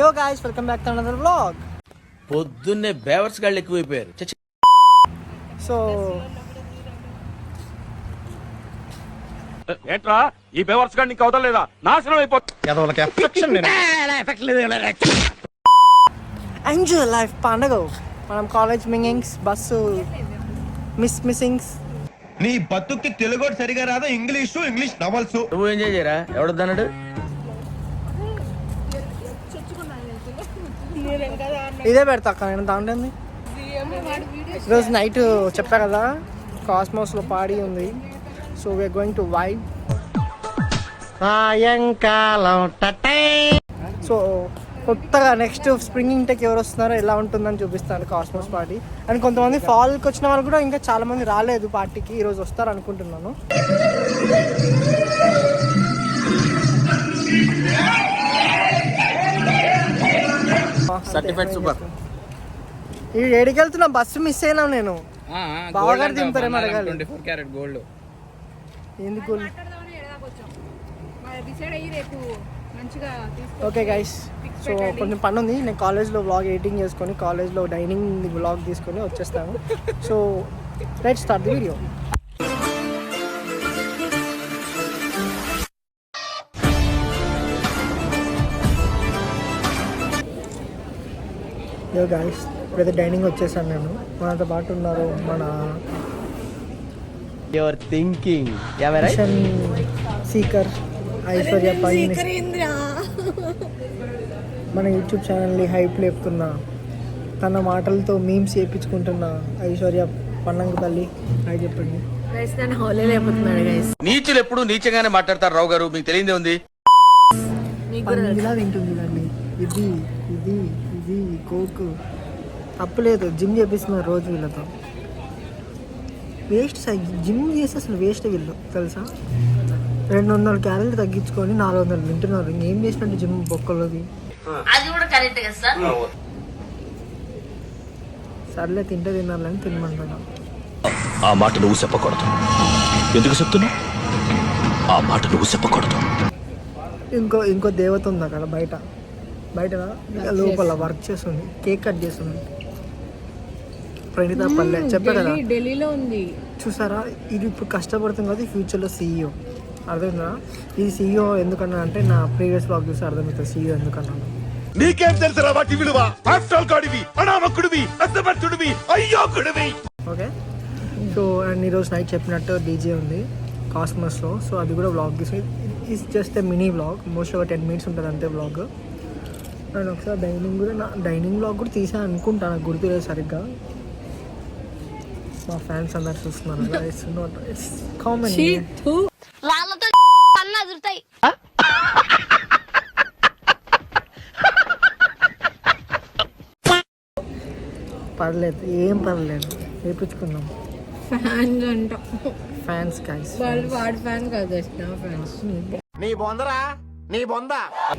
Yo guys welcome back to another vlog పొద్దున్నే బేవర్స్ గాళ్ళు ఎక్కువైపోయారు. సో ఏంట్రా? ఈ బేవర్స్ గాడిని ఇంకా వదలలేదా నాశనం అయిపోతుంది ఎంజాయ్ లైఫ్ పండగ మనం కాలేజ్ మింగింగ్స్ బస్సు మిస్ మిస్సింగ్స్ నీ బతుక్కి తెలుగు సరిగా రాదు ఇంగ్లీషు ఇంగ్లీష్ నవల్స్ నువ్వు ఎంజాయ్ చేయరా ఎవడొద్దన్నాడు? ఇదే పెడతా అక్క నేను దాంట్లో. ఈరోజు నైట్ చెప్పా కదా కాస్మోస్లో పాడి ఉంది. So we are going to vibe సాయంకాలం సో కొత్తగా నెక్స్ట్ స్ప్రింగ్ ఇంటెక్ ఎవరు వస్తున్నారో ఎలా ఉంటుందని చూపిస్తాను కాస్మోస్ పార్టీ అండ్ కొంతమంది ఫాల్కి వచ్చిన వాళ్ళు కూడా ఇంకా చాలా మంది రాలేదు పార్టీకి ఈరోజు వస్తారు అనుకుంటున్నాను. Certified super. ఈ ఏడికి వెళ్తున్నా బస్సు మిస్ అయినా నేను. బావగారు దింపారేమో అడగాలి. ట్వంటీ ఫోర్ క్యారెట్ గోల్డ్ ఎందుకు డిసైడ్ అయ్యి రేపు మంచిగా తీసుకో ఓకే గైస్ సో కొంచెం పని ఉంది. నేను కాలేజ్లో వ్లాగ్ ఎడిటింగ్ చేసుకొని కాలేజ్లో డైనింగ్ వ్లాగ్ తీసుకొని వచ్చేస్తాను. So let start the video yo guys ఇప్పుడైతే డైనింగ్ వచ్చేసాను నేను మనతో పాటు ఉన్నారు మన your thinking mission seeker Aishwarya పై మన యూట్యూబ్ ఛానల్ని హైప్ లేపుతున్న తన మాటలతో మీమ్స్ చేయించుకుంటున్న ఐశ్వర్య పన్నంగు తల్లి. అది చెప్పండి. నీచులు ఎప్పుడు నీచంగానే మాట్లాడతారు రావు గారు మీకు తెలియదే ఉంది తింటుంది చూడండి ఇది ఇది. ఇది కోక్. తప్పులేదు జిమ్ చేపిస్తున్నారు రోజు వీళ్ళతో. వేస్ట్ జిమ్ చేసి అసలు వేస్ట్ వీళ్ళు తెలుసా? రెండు వందల క్యాలరీలు తగ్గించుకొని నాలుగు వందలు తింటున్నారు ఇంకేం చేసినట్టు జిమ్ బొక్కలోది? సర్లే తింటే తినాలని తినమంటాను ఆ మాట నువ్వు చెప్పకూడదు. ఎందుకు చెప్తున్నావు ఆ మాట నువ్వు చెప్పకూడదు. ఇంకో ఇంకో దేవత ఉంది అక్కడ బయట. బయట లోపల వర్క్ చేస్తుంది. కేక్ కట్ చేస్తుంది. ప్రణీత పల్లె. చెప్పా కదా. ఢిల్లీ ఢిల్లీలో ఉంది. చూసారా? ఇది ఇప్పుడు కష్టపడుతుంది కదా ఫ్యూచర్లో సీఈఓ అర్థమైందా? ఇది సీఈఓ ఎందుకన్నా అంటే నా ప్రీవియస్ బ్లాగ్ చూసి అర్థమవుతుంది సీఈఓ ఎందుకన్నాను నీకేం తెలుసురా వాటి విలువ? ఆఫ్టర్ గాడివి అనామకుడివి అర్థమర్థుడివి అయ్యోకుడివి. ఓకే? సో అండ్ ఈరోజు నైట్ చెప్పినట్టు డీజే ఉంది కాస్మస్లో సో అది కూడా వ్లాగ్ తీసి it's just a mini vlog most ఒక టెన్ మినిట్స్ ఉంటుంది అంతే వ్లాగ్ అండ్ ఒకసారి డైనింగ్ కూడా నా డైనింగ్ వ్లాగ్ కూడా తీసాను అనుకుంటా నాకు గుర్తులేదు సరిగ్గా. మా ఫ్యాన్స్ అందరు చూస్తున్నారు ఇట్స్ నాట్ ఇట్స్ కామన్ వాళ్ళతో అన్న అదురుతాయి. పర్లేదు ఏం పర్లేదు. వేపించుకుందాం ఫ్యాన్స్ అంట. ఫ్యాన్స్ గైస్ వాళ్ళు వాడి ఫ్యాన్ కాదు నా ఫ్యాన్స్ నీ బొందరా? నీ బొంద.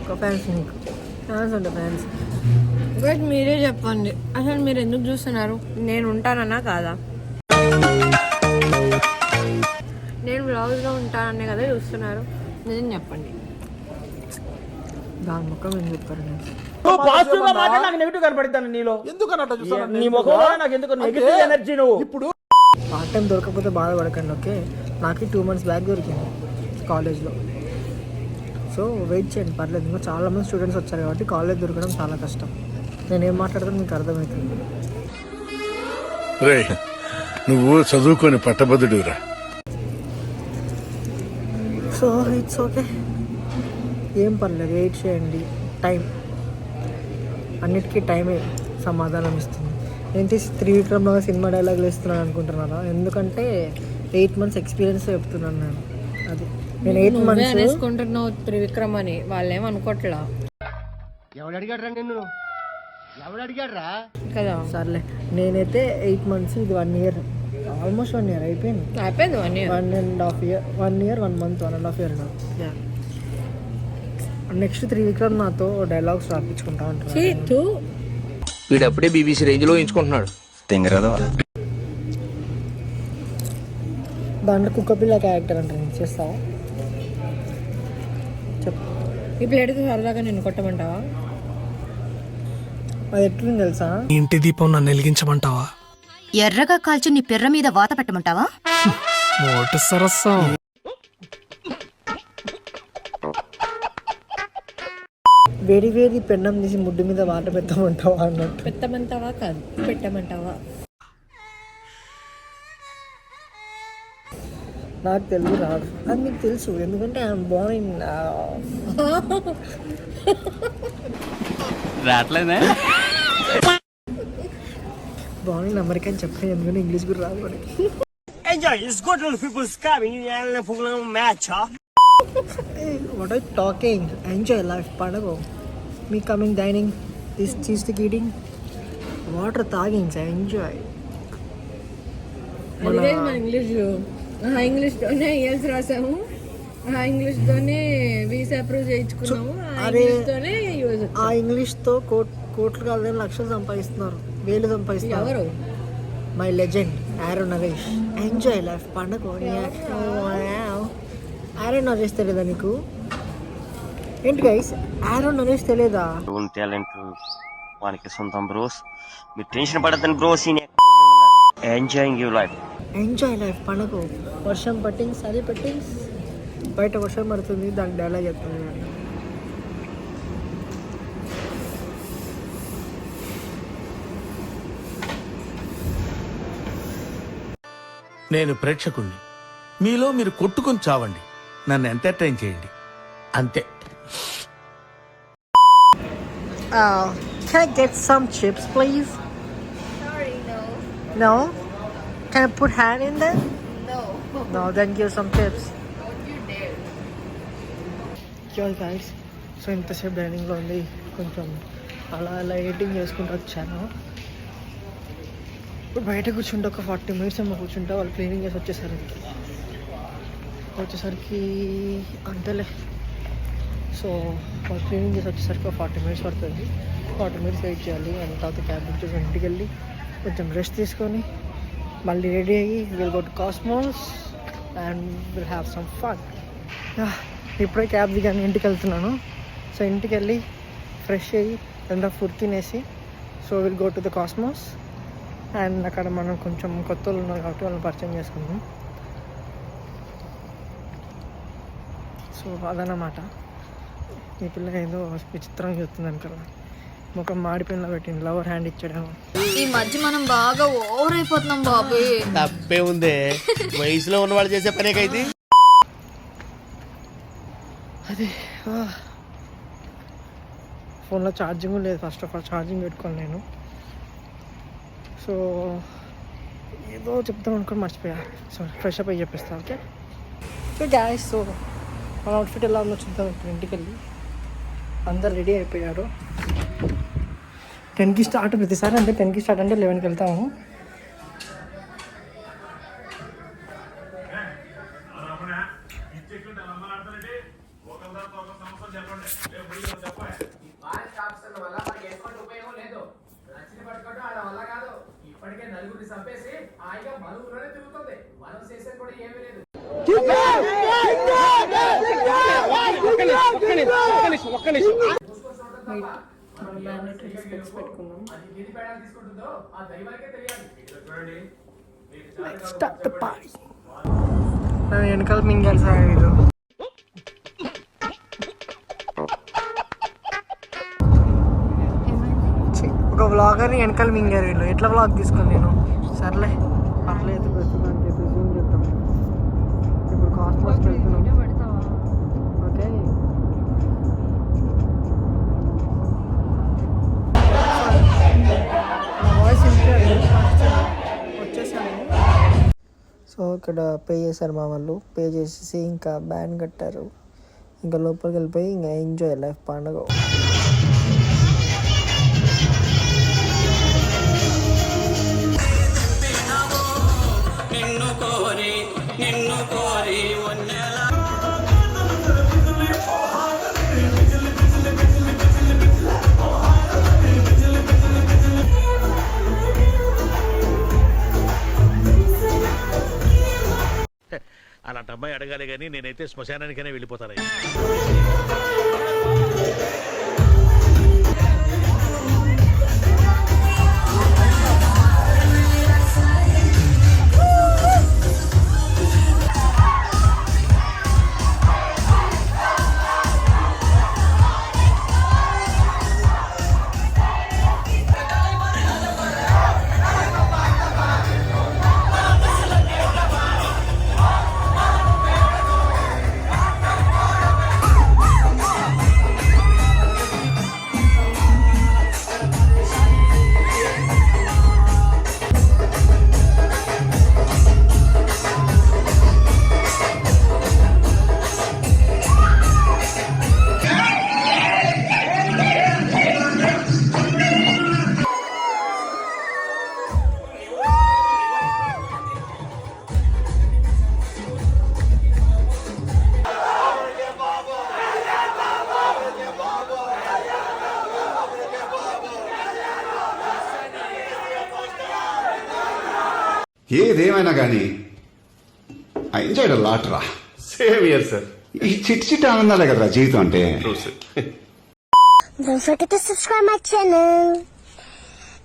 ఒక ఫ్యాన్స్ నీకు. అంటే ఫ్యాన్స్ బట్ మీరే చెప్పండి. అసలు మీరు ఎందుకు చూస్తున్నారు? నేను ఉంటానన్నా కాదా? నేను బ్లౌజ్లో ఉంటాననే కదా చూస్తున్నారు. నిజం చెప్పండి. దాని ముఖం ఏం చెప్తారు నేను నువ్వు పాజిటివ్గా మాట్లాడి నాకు నెగిటివ్ కనపడతాను నీలో. నీ ముఖంలో నాకు ఎందుకు నెగిటివ్ ఎనర్జీ నువ్వు? ఇప్పుడు పార్ట్ టైం దొరకకపోతే బాధపడకండి ఓకే నాకు టూ మంత్స్ బ్యాక్ దొరికింది కాలేజ్లో సో వెయిట్ చేయండి పర్లేదు. ఇంకా చాలా మంది స్టూడెంట్స్ వచ్చారు కాబట్టి కాలేజ్ దొరకడం చాలా కష్టం. నేను ఏం మాట్లాడతాను మీకు అర్థమవుతుంది. రే నువ్వు చదువుకొని పట్టభద్రుడిరా. So it's okay. ఏం పర్లేదు వెయిట్ చేయండి. టైం. అన్నిటికీ టైమే సమాధానం ఇస్తుంది. ఏంటి త్రివిక్రమ్ సినిమా డైలాగులు ఇస్తున్నాను అనుకుంటున్నారా? ఎందుకంటే ఎయిట్ మంత్స్ ఎక్స్పీరియన్స్ చెప్తున్నాను నేను. అది. నేను ఎయిట్ మంత్స్ అనేసుకుంటున్నావు త్రివిక్రమ్ అని వాళ్ళేం అనుకోట్లా కదా. సర్లే. నేనైతే ఎయిట్ మంత్స్ ఇది one year almost one year అయిపోయింది. అయిపోయింది one year one and half year one year one month one and half year next Trivikram నాతో డైలాగ్స్ రాపించుకుంటా ఉంటారు వీడు అప్పుడే బీబీసీ రేంజ్లో ఎంచుకుంటున్నాడు దాంట్లో కుక్కపిల్ల క్యారెక్టర్ అంటే నేను చేస్తావా? ఈ ప్లేట్కి సరదాగా నేను కొట్టమంటావా? అది ఎట్లుంది తెలుసా? ఇంటి దీపం నన్ను వెలిగించమంటావా? ఎర్రగా కాల్చి నీ పిర్ర మీద వాత పెట్టమంటావా? మోటు సరస్సం. వేడి వేడి పెన్నం తీసి ముడ్డు మీద మాట పెట్టమంటావా అన్నట్టు? పెట్టమంటావా కాదు పెట్టమంటావా? నాకు తెలుగు రాదు. అది మీకు తెలుసు ఎందుకంటే ఐఎమ్ బోర్న్ ఇన్ రావట్లేదే? బోర్న్ ఇన్ అమెరికా అని చెప్పాను ఎందుకంటే ఇంగ్లీష్ కూడా రాదు మనకి what are talking enjoy life పండగ me coming dining this cheese the eating water తాగింగ్ enjoy English ఆ ఇంగ్లీష్ తోనే ఇయర్స్ రాసాము. ఆ ఇంగ్లీష్ తోనే వీసా అప్రూవ్ చేయించుకున్నాము. ఆ అరే. ఇంగ్లీష్ తోనే యూజ్ ఆ ఇంగ్లీష్తో కోట్ కోట్లు కాదు లక్షలు సంపాదిస్తున్నారు. వేలు సంపాదిస్తున్నారు. ఎవరు? మై లెజెండ్ ఆరో నరేష్ ఎంజాయ్ లైఫ్ పండగ. ఆరో నరేష్ తెలియదా నీకు? ఏంటి గైస్ ఆరో నరేష్ తెలియదా టాలెంట్ వానికి సొంతం బ్రోస్ మీరు tension పడద్దని bros enjoying you life enjoy life పండగ వర్షం పట్టింగ్స్ అదే పట్టింగ్స్ బయట వర్షం పడుతుంది దానికి డైలాగ్ చెప్తుంది నేను. ప్రేక్షకుణ్ణి. మీలో మీరు కొట్టుకుని చావండి. నన్ను ఎంటర్టైన్ చేయండి. అంతే. Uh, can I get some chips, please? No? Can I put hand in there? No. No, then give some tips. Don't you dare. Yo guys so ఇంతసేపు డైనింగ్లో ఉంది కొంచెం అలా అలా ఎడిటింగ్ చేసుకుంటూ వచ్చాను ఇప్పుడు బయట కూర్చుంటే ఒక ఫార్టీ మినిట్స్ ఏమో కూర్చుంటే వాళ్ళు క్లీనింగ్ చేసి వచ్చేసరికి వచ్చేసరికి అంతలే సో వాళ్ళు క్లీనింగ్ చేసి వచ్చేసరికి ఒక ఫార్టీ మినిట్స్ పడుతుంది ఫార్టీ మినిట్స్ వెయిట్ చేయాలి అండ్ తర్వాత క్యాబ్ చేసి ఇంటికి వెళ్ళి కొంచెం రెస్ట్ తీసుకొని మళ్ళీ రెడీ అయ్యి will go to Cosmos and will have some fun ఇప్పుడే క్యాబ్ దిగాను ఇంటికి వెళ్తున్నాను. సో ఇంటికి వెళ్ళి ఫ్రెష్ అయ్యి ఎంత ఫుడ్ తినేసి so will go to the Cosmos and అక్కడ మనం కొంచెం కొత్త వాళ్ళు ఉన్నారు కాబట్టి వాళ్ళని పరిచయం చేసుకుందాం. సో అదన్నమాట. ఈ పిల్ల ఏదో విచిత్రంగా చెప్తుంది అనుకో ముఖం మాడిపోయిన పెట్టింది లవర్ హ్యాండ్ ఇచ్చాడేమో ఈ మధ్య మనం బాగా ఓవర్ అయిపోతున్నాం బాబు. తప్పే ఉందే. వయసులో ఉన్నవాళ్ళు చేసే పనేకైతే అదే ఫోన్లో ఛార్జింగ్ లేదు ఫస్ట్ ఆఫ్ ఆల్ ఛార్జింగ్ పెట్టుకోను నేను. సో ఏదో చెప్తాం అనుకుని మర్చిపోయా. సో ఫ్రెష్ అప్ అయ్యి చెప్పేస్తా ఓకే సో గ్యాస్ సో మన అవుట్ఫిట్ ఎలా ఉందో చూద్దాం ఇప్పుడు ఇంటికి వెళ్ళి అందరు రెడీ అయిపోయారు. టెన్కి స్టార్ట్ ప్రతిసారి అంటే టెన్కి స్టార్ట్ అంటే లెవెన్కి వెళ్తాము. స్టార్ట్ ద పార్టీ నేను వెనకాల మింగాలి సార్ వీళ్ళు ఛీ, ఒక వ్లాగర్ని వెనకాల మింగారు వీళ్ళు. ఎట్లా వ్లాగ్ తీసుకొని నేను? సర్లే. పర్లేదు ప్రస్తుతానికి అయితే zoom చేద్దాం? ఇప్పుడు వెళ్తున్నాం సో ఇక్కడ పే చేశారు మా వాళ్ళు. పే చేసేసి ఇంకా బ్యాన్ కట్టారు. ఇంకా లోపలికి వెళ్ళిపోయి ఇంకా ఎంజాయ్ లైఫ్ పండుగ. కానీ నేనైతే శ్మశానానికైనా వెళ్ళిపోతాను ఏదేమైనా కానీ ఐ ఎంజాయ్డ్ లాట్ రా సేమ్ ఇయర్ సార్ ఈ చిట్టి చిట్టి ఆనందాలే కదరా జీవితం అంటే Don't forget to subscribe my channel.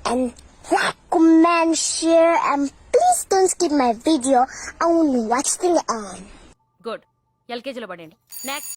And like, comment, share, and please don't skip my video. I want to watch till the end. Good ఎల్కేజీలో పడండి నెక్స్ట్